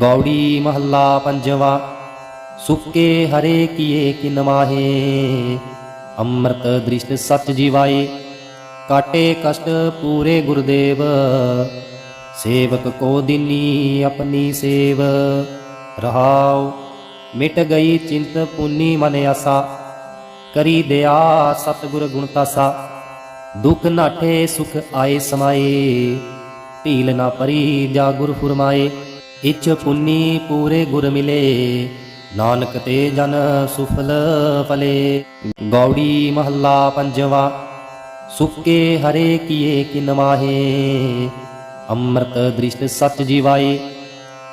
ਗੌੜੀ ਮਹੱਲਾ ਪੰਜਵਾ, ਸੁੱਕੇ ਹਰੇ ਕੀਏ ਕਿਨ ਮਾਹੇ? ਅੰਮ੍ਰਿਤ ਦ੍ਰਿਸ਼ਟ ਸਚ ਜੀਵਾਏ, ਕਾਟੇ ਕਸ਼ਟ ਪੂਰੇ ਗੁਰਦੇਵ। ਸੇਵਕ ਕੋ ਦਿਨੀ ਆਪਣੀ ਸੇਵ। ਰਹਾਉ, ਮਿਟ ਗਈ ਚਿੰਤ ਪੁੰਨੀ ਮਨ ਆਸਾ। ਕਰੀ ਦਿਆ ਸਤਿਗੁਰ ਗੁਣ ਤਾਸਾ। ਦੁਖ ਨਾਠੇ ਸੁਖ ਆਏ ਸਮਾਏ। ਢੀਲ ਨਾ ਪਰੀ ਜਾ ਗੁਰ ਫੁਰਮਾਏ। ਇਛ ਪੁੰਨੀ ਪੂਰੇ ਗੁਰ ਮਿਲੇ, ਨਾਨਕ ਤੇ ਜਨ ਸੁਫਲ ਫਲੇ। ਗੌੜੀ ਮਹੱਲਾ ਪੰਜਵਾ, ਸੁੱਕੇ ਹਰੇ ਕੀਏ ਕਿਨ ਮਾਹੇ। ਅੰਮ੍ਰਿਤ ਦ੍ਰਿਸ਼ਟ ਸਚ ਜੀਵਾਏ,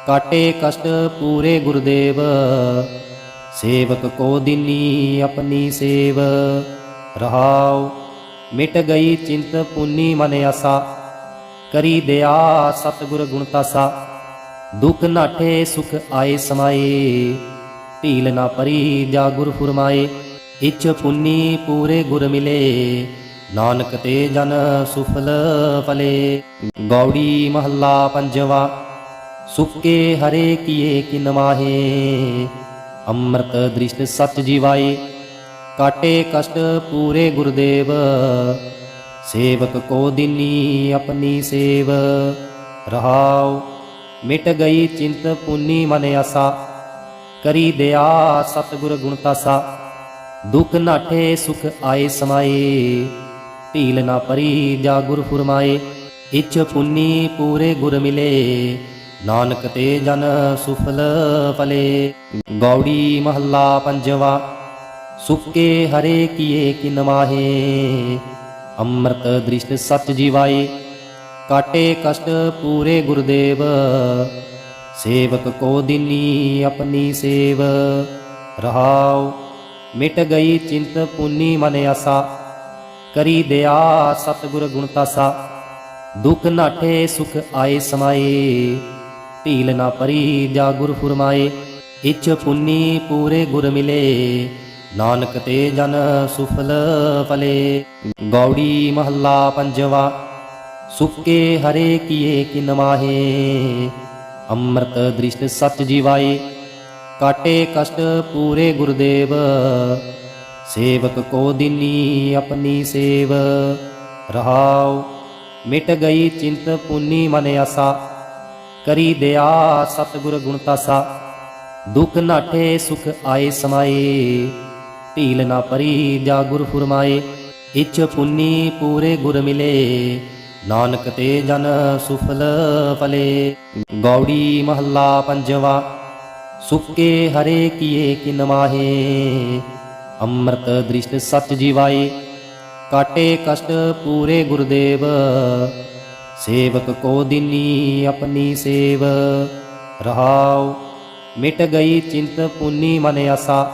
ਕਾਟੇ ਕਸ਼ਟ ਪੂਰੇ ਗੁਰਦੇਵ। ਸੇਵਕ ਕੋ ਦਿਨੀ ਆਪਣੀ ਸੇਵ। ਰਹਾਉ, ਮਿਟ ਗਈ ਚਿੰਤ ਪੁੰਨੀ ਮਨ ਆਸਾ। ਕਰੀ ਦਿਆ ਸਤਿਗੁਰ ਗੁਣ ਤਾਸਾ। ਦੁਖ ਨਾਠੇ ਸੁਖ ਆਏ ਸਮਾਏ। ਢੀਲ ਨਾ ਪਰੀ ਜਾ ਗੁਰ ਫੁਰਮਾਏ। ਇਛ ਪੁੰਨੀ ਪੂਰੇ ਗੁਰ ਮਿਲੇ। ਨਾਨਕ ਤੇ ਜਨ ਸੁਫਲ ਫਲੇ। ਗੌੜੀ ਮਹੱਲਾ ਪੰਜਵਾ। ਸੁੱਕੇ ਹਰੇ ਕੀਏ ਕਿਨ ਮਾਹੇ। ਅੰਮ੍ਰਿਤ ਦ੍ਰਿਸ਼ਟ ਸਚ ਜੀਵਾਏ। ਕਾਟੇ ਕਸ਼ਟ ਪੂਰੇ ਗੁਰਦੇਵ। ਸੇਵਕ ਕੋ ਦਿਨੀ ਆਪਣੀ ਸੇਵ। ਰਹਾਓ ਮਿਟ ਗਈ ਚਿੰਤ ਪੁੰਨੀ ਮਨ ਆਸਾ। ਕਰੀ ਦਿਆ ਸਤਿਗੁਰ ਗੁਣ ਤਾਸਾ। ਦੁਖ ਨਾਠੇ ਸੁਖ ਆਏ ਸਮਾਏ। ਢੀਲ ਨਾ ਪਰੀ ਜਾ ਗੁਰ ਫੁਰਮਾਏ। ਇਛ ਪੁੰਨੀ ਪੂਰੇ ਗੁਰ ਮਿਲੇ। ਨਾਨਕ ਤੇ ਜਨ ਸੁਫਲ ਫਲੇ। ਗੌੜੀ ਮਹੱਲਾ ਪੰਜਵਾ। ਸੁੱਕੇ ਹਰੇ ਕੀਏ ਕਿਨ ਮਾਹੇ। ਅੰਮ੍ਰਿਤ ਦ੍ਰਿਸ਼ਟ ਸਚ ਜੀਵਾਏ। ਕਾਟੇ ਕਸ਼ਟ ਪੂਰੇ ਗੁਰਦੇਵ। ਸੇਵਕ ਕੋ ਦਿਨੀ ਆਪਣੀ ਸੇਵ। ਰਹਾਉ, ਮਿਟ ਗਈ ਚਿੰਤ ਪੁੰਨੀ ਮਨ ਆਸਾ। ਕਰੀ ਦਿਆ ਸਤਿਗੁਰ ਗੁਣ ਤਾਸਾ। ਦੁਖ ਨਾਠੇ ਸੁਖ ਆਏ ਸਮਾਏ। ਢੀਲ ਨਾ ਪਰੀ ਜਾ ਗੁਰ ਫੁਰਮਾਏ। ਇਛ ਪੁੰਨੀ ਪੂਰੇ ਗੁਰ ਮਿਲੇ। ਨਾਨਕ ਤੇ ਜਨ ਸੁਫਲ ਫਲੇ। ਗੌੜੀ ਮਹੱਲਾ ਪੰਜਵਾ। ਸੁੱਕੇ ਹਰੇ ਕੀਏ ਕਿ ਮਾਹੇ? ਅੰਮ੍ਰਿਤ ਦ੍ਰਿਸ਼ਟ ਸਚ ਜੀਵਾਏ, ਕਾਟੇ ਕਸ਼ਟ ਪੂਰੇ ਗੁਰਦੇਵ। ਸੇਵਕ ਕੋ ਦਿਨੀ ਆਪਣੀ ਸੇਵ। ਰਹਾਉ, ਮਿਟ ਗਈ ਚਿੰਤ ਪੁੰਨੀ ਮਨ ਆਸਾ। ਕਰੀ ਦਿਆ ਸਤਿਗੁਰ ਗੁਣ ਤਾਸਾ। ਦੁਖ ਨਾਠੇ ਸੁਖ ਆਏ ਸਮਾਏ। ਢੀਲ ਨਾ ਪਰੀ ਜਾ ਗੁਰ ਫੁਰਮਾਏ। ਇਛ ਪੁੰਨੀ ਪੂਰੇ ਗੁਰ ਮਿਲੇ। ਨਾਨਕ ਤੇ ਜਨ ਸੁਫਲ ਫਲੇ। ਗੌੜੀ ਮਹੱਲਾ ਪੰਜਵਾ, ਸੁੱਕੇ ਹਰੇ ਕੀਏ ਕਿਨ ਮਾਹੇ। ਅੰਮ੍ਰਿਤ ਦ੍ਰਿਸ਼ਟ ਸਚ ਜੀਵਾਏ, ਕਾਟੇ ਕਸ਼ਟ ਪੂਰੇ ਗੁਰਦੇਵ। ਸੇਵਕ ਕੋ ਦਿਨੀ ਆਪਣੀ ਸੇਵ। ਰਹਾਉ, ਮਿਟ ਗਈ ਚਿੰਤ ਪੁੰਨੀ ਮਨ ਆਸਾ।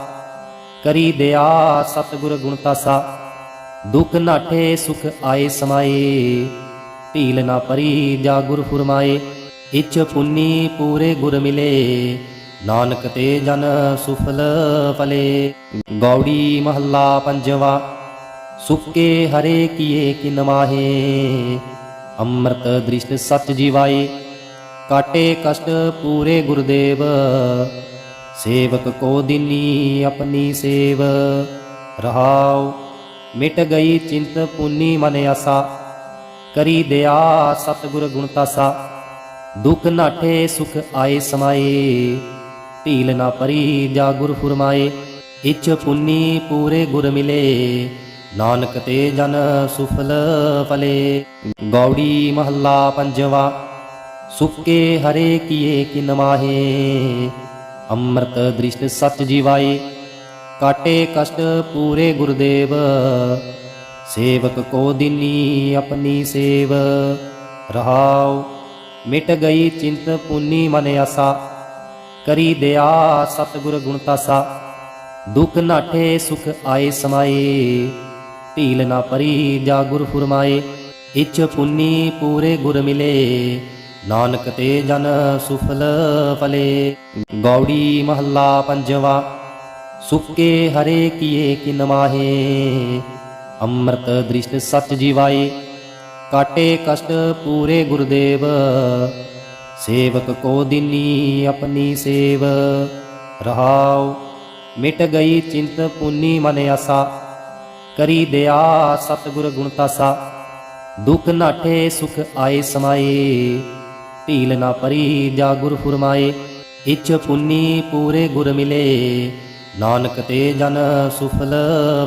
ਕਰੀ ਦਿਆ ਸਤਿਗੁਰ ਗੁਣ ਤਾਸਾ। ਦੁਖ ਨਾਠੇ ਸੁਖ ਆਏ ਸਮਾਏ। ਢੀਲ ਨਾ ਪਰੀ ਜਾ ਗੁਰ ਫੁਰਮਾਏ, ਇਛ ਪੁੰਨੀ ਪੂਰੇ ਗੁਰ ਮਿਲੇ। ਨਾਨਕ ਤੇ ਜਨ ਸੁਫਲ ਫਲੇ। ਗੌੜੀ ਮਹੱਲਾ ਪੰਜਵਾ, ਸੁੱਕੇ ਹਰੇ ਕੀਏ ਕਿਨ ਮਾਹੇ। ਅੰਮ੍ਰਿਤ ਦ੍ਰਿਸ਼ਟ ਸਚ ਜੀਵਾਏ, ਕਾਟੇ ਕਸ਼ਟ ਪੂਰੇ ਗੁਰਦੇਵ। ਸੇਵਕ ਕੋ ਦਿਨੀ ਆਪਣੀ ਸੇਵ। ਰਹਾਉ, ਮਿਟ ਗਈ ਚਿੰਤ ਪੁੰਨੀ ਮਨ ਆਸਾ। ਕਰੀ ਦਿਆ ਸਤਿਗੁਰ ਗੁਣ ਤਾਸਾ। ਦੁਖ ਨਾਠੇ ਸੁਖ ਆਏ ਸਮਾਏ। ਢੀਲ ਨਾ ਪਰੀ ਜਾ ਗੁਰ ਫੁਰਮਾਏ। ਇਛ ਪੁੰਨੀ ਪੂਰੇ ਗੁਰ ਮਿਲੇ। ਨਾਨਕ ਤੇ ਜਨ ਸੁਫਲ ਫਲੇ। ਗੌੜੀ ਮਹੱਲਾ ਪੰਜਵਾ। ਸੁੱਕੇ ਹਰੇ ਕੀਏ ਕਿਨ ਮਾਹੇ। ਅੰਮ੍ਰਿਤ ਦ੍ਰਿਸ਼ਟ ਸਚ ਜੀਵਾਏ। ਕਾਟੇ ਕਸ਼ਟ ਪੂਰੇ ਗੁਰਦੇਵ। ਸੇਵਕ ਕੋ ਦਿਨੀ ਆਪਣੀ ਸੇਵ। ਰਹਾਉ, ਮਿਟ ਗਈ ਚਿੰਤ ਪੁੰਨੀ ਮਨ ਆਸਾ। ਕਰੀ ਦਿਆ ਸਤਿਗੁਰ ਗੁਣ ਤਾਸਾ। ਦੁਖ ਨਾਠੇ ਸੁਖ ਆਏ ਸਮਾਏ। ਢੀਲ ਨਾ ਪਰੀ ਜਾ ਗੁਰ ਫੁਰਮਾਏ। ਇਛ ਪੁੰਨੀ ਪੂਰੇ ਗੁਰ ਮਿਲੇ। ਨਾਨਕ ਤੇ ਜਨ ਸੁਫਲ ਫਲੇ। ਗੌੜੀ ਮਹੱਲਾ ਪੰਜਵਾ। ਸੁੱਕੇ ਹਰੇ ਕੀਏ ਕਿਨ ਮਾਹੇ। ਅੰਮ੍ਰਿਤ ਦ੍ਰਿਸ਼ਟ ਸਚ ਜੀਵਾਏ, ਕਾਟੇ ਕਸ਼ਟ ਪੂਰੇ ਗੁਰਦੇਵ। ਸੇਵਕ ਕੋ ਦਿਨੀ ਆਪਣੀ ਸੇਵ। ਰਹਾਉ, ਮਿਟ ਗਈ ਚਿੰਤ ਪੁੰਨੀ ਮਨ ਆਸਾ। ਕਰੀ ਦਿਆ ਸਤਿਗੁਰ ਗੁਣ ਤਾਸਾ। ਦੁਖ ਨਾਠੇ ਸੁਖ ਆਏ ਸਮਾਏ। ਢੀਲ ਨਾ ਪਰੀ ਜਾ ਗੁਰ ਫੁਰਮਾਏ। ਇਚ ਪੁੰਨੀ ਪੂਰੇ ਗੁਰ ਮਿਲੇ। ਨਾਨਕ ਤੇ ਜਨ ਸੁਫਲ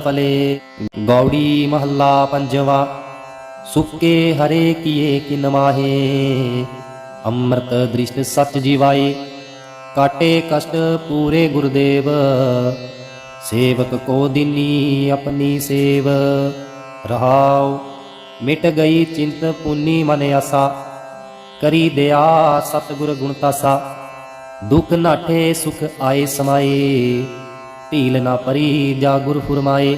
ਫਲੇ। ਗੌੜੀ ਮਹੱਲਾ ਪੰਜਵਾ, ਸੁੱਕੇ ਹਰੇ ਕੀਏ ਕਿਨ ਮਾਹੇ। ਅੰਮ੍ਰਿਤ ਦ੍ਰਿਸ਼ਟ ਸਚ ਜੀਵਾਏ, ਕਾਟੇ ਕਸ਼ਟ ਪੂਰੇ ਗੁਰਦੇਵ। ਸੇਵਕ ਕੋ ਦਿਨੀ ਆਪਣੀ ਸੇਵ। ਰਹਾਉ, ਮਿਟ ਗਈ ਚਿੰਤ ਪੁੰਨੀ ਮਨ ਆਸਾ। ਕਰੀ ਦਿਆ ਸਤਿਗੁਰ ਗੁਣ ਤਾਸਾ। ਦੁਖ ਨਾਠੇ ਸੁਖ ਆਏ ਸਮਾਏ। ਭੀਲ ਨਾ ਪਰੀ ਜਾ ਗੁਰ ਫੁਰਮਾਏ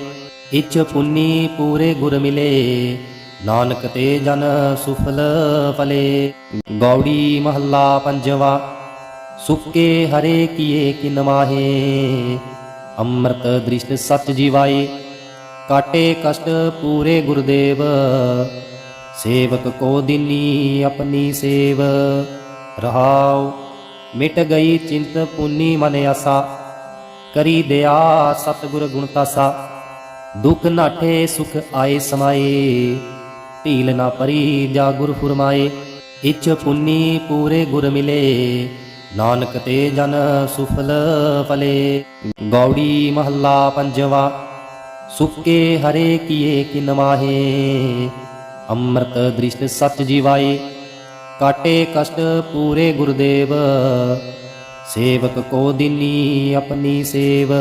ਇਚ ਪੁੰਨੀ ਪੂਰੇ ਗੁਰ ਮਿਲੇ। ਨਾਨਕ ਤੇ ਜਨ ਸੁਫਲ ਫਲੇ। ਗੌੜੀ ਮਹੱਲਾ ਪੰਜਵਾ, ਸੁੱਕੇ ਹਰੇ ਕੀਏ ਕਿਨ ਮਾਹੇ। ਅੰਮ੍ਰਿਤ ਦ੍ਰਿਸ਼ਟ ਸਚ ਜੀਵਾਏ, ਕਾਟੇ ਕਸ਼ਟ ਪੂਰੇ ਗੁਰਦੇਵ। ਸੇਵਕ ਕੋ ਦਿਨੀ ਆਪਣੀ ਸੇਵ। ਰਹਾਉ, ਮਿਟ ਗਈ ਚਿੰਤ ਪੁੰਨੀ ਮਨ ਆਸਾ। ਕਰੀ ਦਿਆ ਸਤਿਗੁਰ ਗੁਣ ਤਾਸਾ। ਦੁਖ ਨਾਠੇ, ਸੁਖ ਆਏ ਸਮਾਏ। ਢੀਲ ਨਾ ਪਰੀ ਜਾ ਗੁਰ ਫੁਰਮਾਏ। ਇਚ ਪੁੰਨੀ ਪੂਰੇ ਗੁਰ ਮਿਲੇ। ਨਾਨਕ ਤੇ ਜਨ ਸੁਫਲ ਫਲੇ। ਗੌੜੀ ਮਹੱਲਾ ਪੰਜਵਾ। ਸੁੱਕੇ ਹਰੇ ਕੀਏ ਕਿਨ ਮਾਹੇ। ਅੰਮ੍ਰਿਤ ਦ੍ਰਿਸ਼ਟ ਸਚ ਜੀਵਾਏ। ਕਾਟੇ ਕਸ਼ਟ ਪੂਰੇ ਗੁਰਦੇਵ। ਸੇਵਕ ਕੋ ਦਿਨੀ ਆਪਣੀ ਸੇਵ।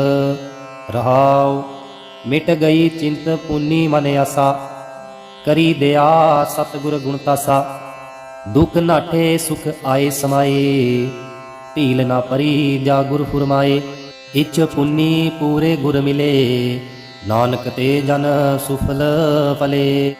ਰਹਾਉ, ਮਿਟ ਗਈ ਚਿੰਤ ਪੁੰਨੀ ਮਨ ਆਸਾ। ਕਰੀ ਦਿਆ ਸਤਿਗੁਰ ਗੁਣ ਤਾਸਾ। ਦੁਖ ਨਾਠੇ ਸੁਖ ਆਏ ਸਮਾਏ। ਢੀਲ ਨਾ ਪਰੀ ਜਾ ਗੁਰ ਫੁਰਮਾਏ। ਇਚ ਪੁੰਨੀ ਪੂਰੇ ਗੁਰ ਮਿਲੇ। ਨਾਨਕ ਤੇ ਜਨ ਸੁਫਲ ਫਲੇ।